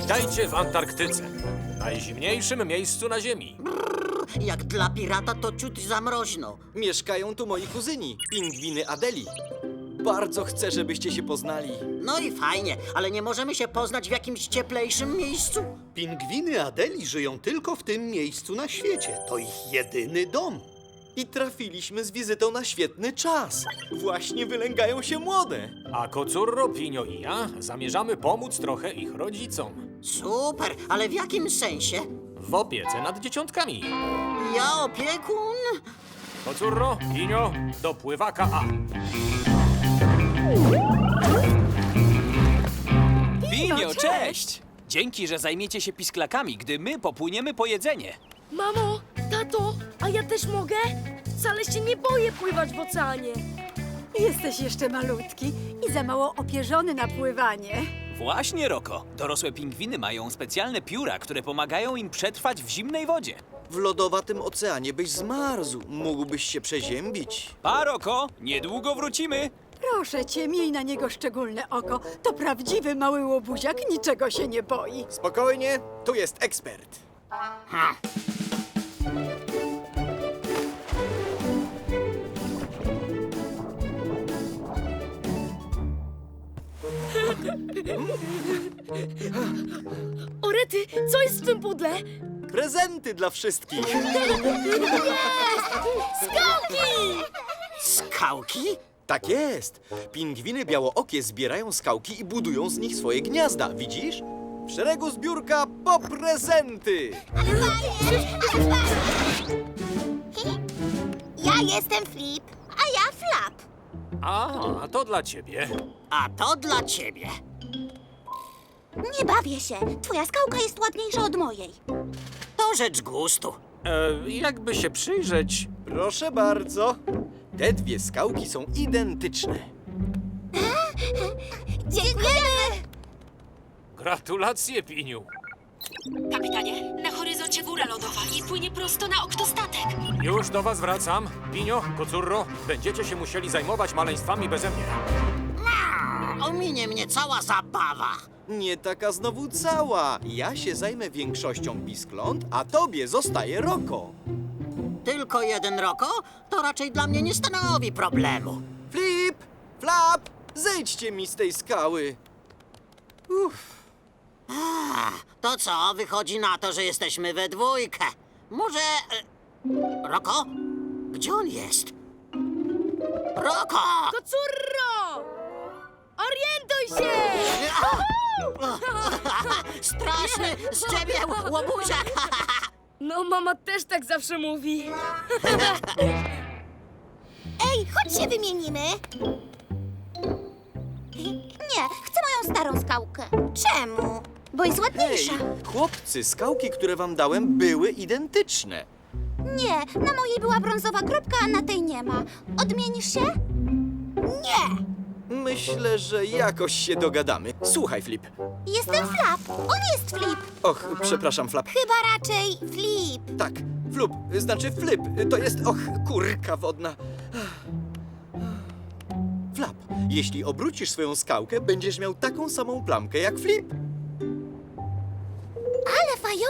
Witajcie w Antarktyce, najzimniejszym miejscu na Ziemi. Jak dla pirata to ciut za mroźno. Mieszkają tu moi kuzyni, pingwiny Adeli. Bardzo chcę, żebyście się poznali. No i fajnie, ale nie możemy się poznać w jakimś cieplejszym miejscu? Pingwiny Adeli żyją tylko w tym miejscu na świecie. To ich jedyny dom. I trafiliśmy z wizytą na świetny czas. Właśnie wylęgają się młode. A Kocurro, Pinio i ja zamierzamy pomóc trochę ich rodzicom. Super, ale w jakim sensie? W opiece nad dzieciątkami. Ja opiekun? Kocurro, Pinio, do pływaka A. Pinio, cześć! Dzięki, że zajmiecie się pisklakami, gdy my popłyniemy po jedzenie. Mamo, tato, a ja też mogę? Wcale się nie boję pływać w oceanie. Jesteś jeszcze malutki i za mało opierzony na pływanie. Właśnie, Roko. Dorosłe pingwiny mają specjalne pióra, które pomagają im przetrwać w zimnej wodzie. W lodowatym oceanie byś zmarzł. Mógłbyś się przeziębić. Pa, Roko! Niedługo wrócimy! Proszę cię, miej na niego szczególne oko. To prawdziwy mały łobuziak, niczego się nie boi. Spokojnie, tu jest ekspert. Orety, co jest w tym pudle? Prezenty dla wszystkich. Skałki! Skałki? Tak jest. Pingwiny białookie zbierają skałki i budują z nich swoje gniazda. Widzisz? W szeregu zbiórka po prezenty. Ja jestem Flip, a ja Flap. A, to dla ciebie. A to dla ciebie. Nie bawię się. Twoja skałka jest ładniejsza od mojej. To rzecz gustu. E, jakby się przyjrzeć, Proszę bardzo. Te dwie skałki są identyczne. Gratulacje, Piniu. Kapitanie, na horyzoncie góra lodowa i płynie prosto na oktostatek. Już do was wracam. Pinio, Kocurro, będziecie się musieli zajmować maleństwami beze mnie. Ominie mnie cała zabawa. Nie taka znowu cała. Ja się zajmę większością piskląt, a tobie zostaje Roko. Tylko jeden roko? To raczej dla mnie nie stanowi problemu. Flip! Flap! Zejdźcie mi z tej skały. A, to co, wychodzi na to, że jesteśmy we dwójkę. Może... E, roko? Gdzie on jest? Roko! Kocurro! Orientuj się! Straszny z ciebie łobuziak! No, mama też tak zawsze mówi. Ej, chodź się wymienimy. Nie, chcę moją starą skałkę. Czemu? Bo jest Hej, ładniejsza. chłopcy, skałki, które wam dałem, były identyczne. Nie, na mojej była brązowa kropka, a na tej nie ma. Odmienisz się? Nie! Myślę, że jakoś się dogadamy. Słuchaj, Flip. Jestem Flap. On jest Flip. Och, przepraszam, Flap. Chyba raczej Flip. Tak, Flup, znaczy Flip. To jest, och, kurka wodna. Flap, jeśli obrócisz swoją skałkę, będziesz miał taką samą plamkę jak Flip.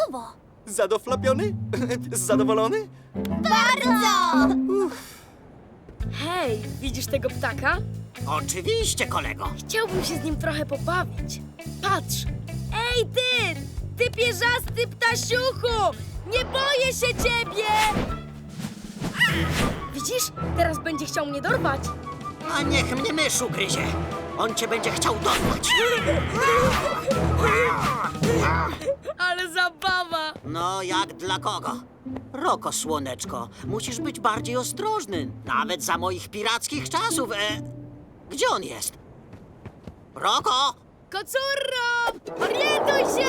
Fajowo. Zadoflapiony? Zadowolony? Bardzo! Hej, widzisz tego ptaka? Oczywiście, kolego. Chciałbym się z nim trochę pobawić. Patrz! Ej, ty! Ty pierzasty ptasiuchu! Nie boję się ciebie! Widzisz? Teraz będzie chciał mnie dorwać. A niech mnie mysz ugryzie. On cię będzie chciał dorwać. Ale zabawa! No, jak dla kogo? Roko, słoneczko, musisz być bardziej ostrożny. Nawet za moich pirackich czasów. E, gdzie on jest? Roko! Kocurro! Orientuj się!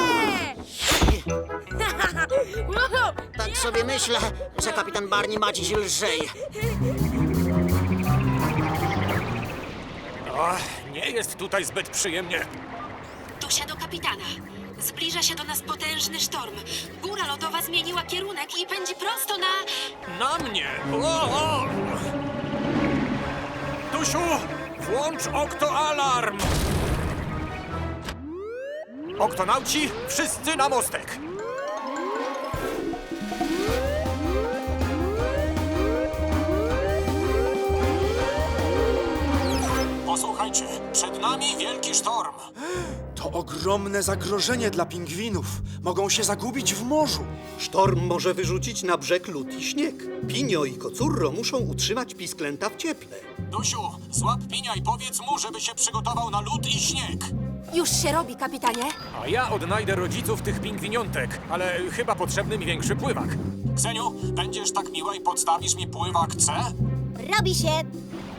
wow, Tak sobie myślę, że kapitan Barney ma dziś lżej. Ach, nie jest tutaj zbyt przyjemnie. Tusia do kapitana. Zbliża się do nas potężny sztorm. Góra lodowa zmieniła kierunek i pędzi prosto na... Na mnie! O, o! Tusiu, włącz oktoalarm! Oktonauci, wszyscy na mostek! Przed nami wielki sztorm. To ogromne zagrożenie dla pingwinów. Mogą się zagubić w morzu. Sztorm może wyrzucić na brzeg lód i śnieg. Pinio i Kocurro muszą utrzymać pisklęta w cieple. Dusiu, złap Pinia i powiedz mu, żeby się przygotował na lód i śnieg. Już się robi, kapitanie. A ja odnajdę rodziców tych pingwiniątek, ale chyba potrzebny mi większy pływak. Kseniu, będziesz tak miła i podstawisz mi pływak C? Robi się.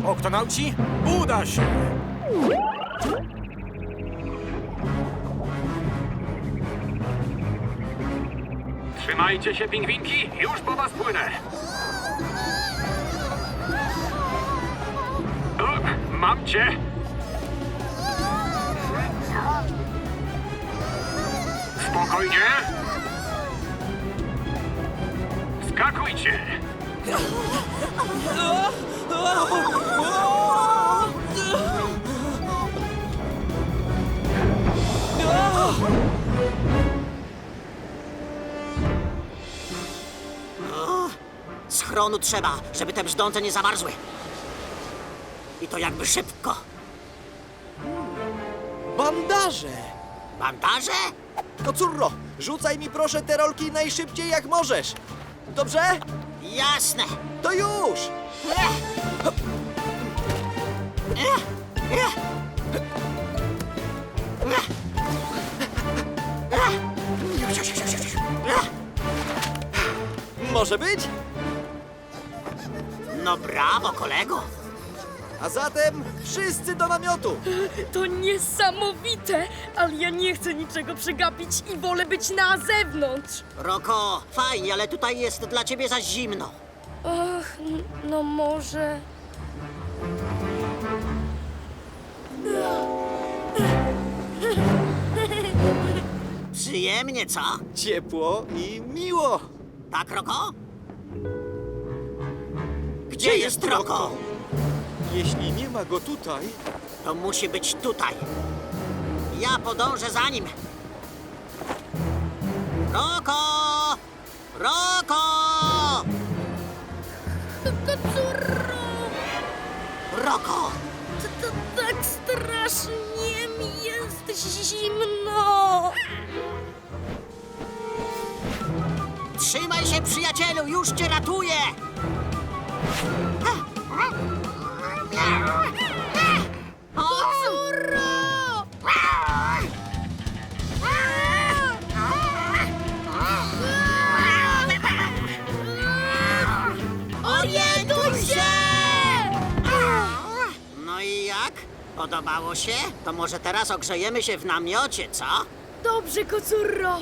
Oktonauci, uda się! Trzymajcie się, pingwinki, już po was płynę. O, mam cię! Spokojnie! Skakujcie! Schronu trzeba, żeby te brzdące nie zamarzły. I to jakby szybko. Bandaże! Bandaże? Kocurro, rzucaj mi proszę te rolki najszybciej jak możesz. Dobrze? Jasne. To już! Może być? No brawo, kolego. A zatem wszyscy do namiotu! To niesamowite, ale ja nie chcę niczego przegapić i wolę być na zewnątrz. Roko, fajnie, ale tutaj jest dla ciebie za zimno. Ach, n- no może... Przyjemnie, co? Ciepło i miło! Tak, Roko? Gdzie jest Roko? Jeśli nie ma go tutaj, To musi być tutaj. Ja podążę za nim. Roko! Roko! Kocurro! Roko! To, to tak strasznie mi jest zimno! Trzymaj się, przyjacielu, już cię ratuję! Orientuj się! No i jak? Podobało się? To może teraz ogrzejemy się w namiocie, co? Dobrze, kocurro!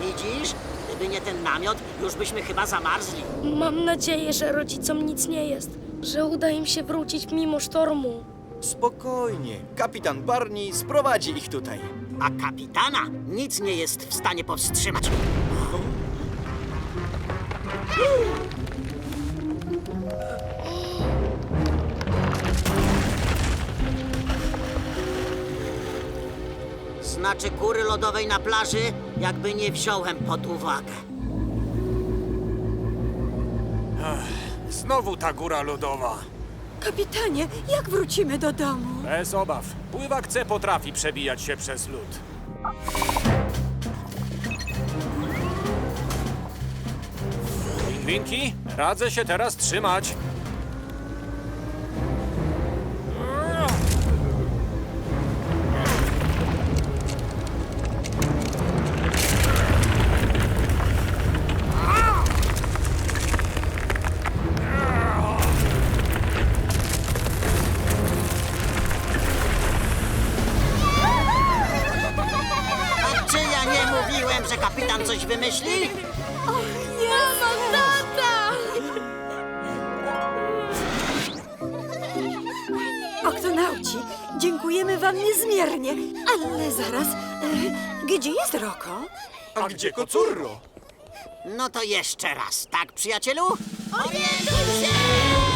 Widzisz? Gdyby nie ten namiot, już byśmy chyba zamarzli. Mam nadzieję, że rodzicom nic nie jest, że uda im się wrócić mimo sztormu. spokojnie. Kapitan Barney sprowadzi ich tutaj. A kapitana nic nie jest w stanie powstrzymać. Znaczy góry lodowej na plaży jakby nie wziąłem pod uwagę. Znowu ta góra lodowa. Kapitanie, jak wrócimy do domu? Bez obaw. Pływak C potrafi przebijać się przez lód. Pingwinki, radzę się teraz trzymać. Dziękujemy wam niezmiernie, ale zaraz, e, gdzie jest Roko? A gdzie Kocurro? No to jeszcze raz, tak przyjacielu? Orientuj się!